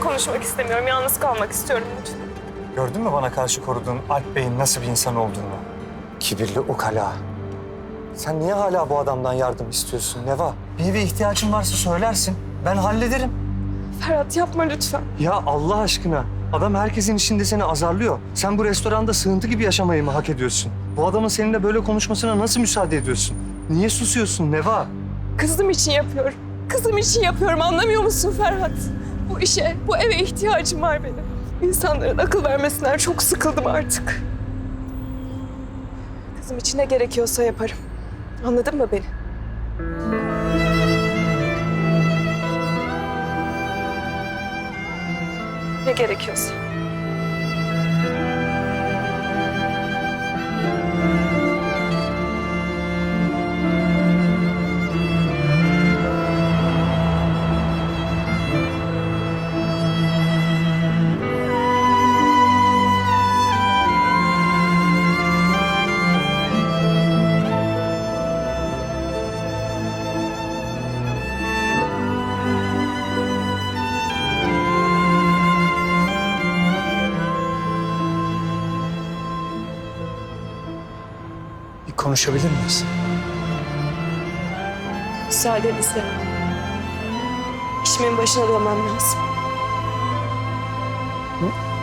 konuşmak istemiyorum. Yalnız kalmak istiyorum lütfen. Gördün mü bana karşı koruduğun Alp Bey'in nasıl bir insan olduğunu? Kibirli ukala. Sen niye hala bu adamdan yardım istiyorsun Neva? Bir eve ihtiyacın varsa söylersin. Ben hallederim. Ferhat yapma lütfen. Ya Allah aşkına. Adam herkesin içinde seni azarlıyor. Sen bu restoranda sığıntı gibi yaşamayı mı hak ediyorsun? Bu adamın seninle böyle konuşmasına nasıl müsaade ediyorsun? Niye susuyorsun Neva? Kızım için yapıyorum. Kızım için yapıyorum anlamıyor musun Ferhat? Bu işe, bu eve ihtiyacım var benim. İnsanların akıl vermesinden çok sıkıldım artık. Kızım için ne gerekiyorsa yaparım. Anladın mı beni? Ne gerekiyorsa. Bir konuşabilir miyiz? Müsaadenizle. İşimin başına dönmem lazım. Hı?